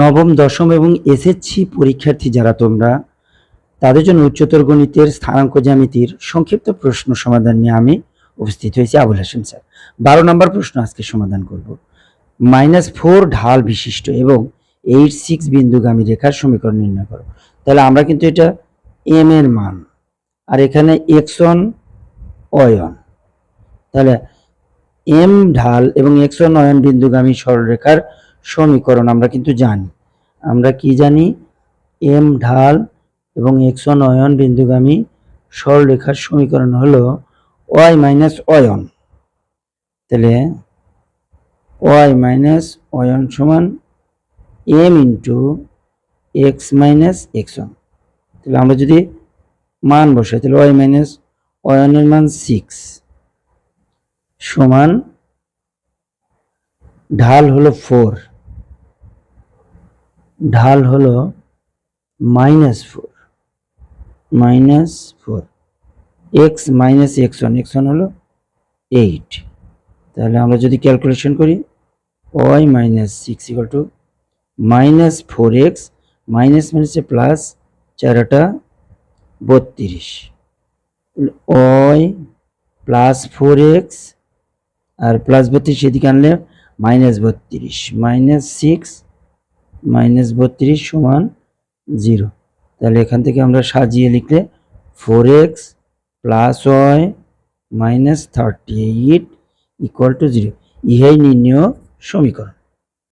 নবম, দশম এবং এসএসসি পরীক্ষার্থী যারা তোমরা, তাদের জন্য উচ্চতর গণিতের স্থানাঙ্ক জ্যামিতির সংক্ষিপ্ত প্রশ্ন সমাধান নিয়ে আমি উপস্থিত হয়েছি আবুল হাসেম স্যার। বারো নম্বর প্রশ্ন আজকে সমাধান করব। মাইনাস ফোর ঢাল বিশিষ্ট এবং এইট সিক্স বিন্দুগামী রেখার সমীকরণ নির্ণয় করো। তাহলে আমরা কিন্তু এটা এম এর মান, আর এখানে এক্স অন অয়ন তাহলে এম ঢাল এবং এক্স অন অয়ন বিন্দুগামী সরলরেখার সমীকরণ, আমরা কিন্তু জানি। আমরা কি জানি? এম ঢাল এবং এক্স অন অয়ন বিন্দুগামী সরলরেখার সমীকরণ হলো ওয়াই মাইনাস অয়ন তাহলে ওয়াই মাইনাস অয়ন সমান M into X minus X one তাহলে আমরা যদি মান বসাই, তাহলে ওয়াই মাইনাস অয়নের মান সিক্স সমান ঢাল হলো ফোর ঢাল হলো minus four minus four X minus X one X one হলো এইট তাহলে আমরা যদি ক্যালকুলেশন করি Y minus six equal to minus four X minus মাইনাসে প্লাস চারটা বত্রিশ। ওয়াই প্লাস ফোর এক্স আর প্লাস বত্রিশ এদিকে আনলে মাইনাস বত্রিশ মাইনাস সিক্স মাইনাস বত্রিশ সমান জিরো তাহলে এখান থেকে আমরা সাজিয়ে লিখলে four X plus Y minus thirty eight equal to zero ইহাই নির্ণয় সমীকরণ।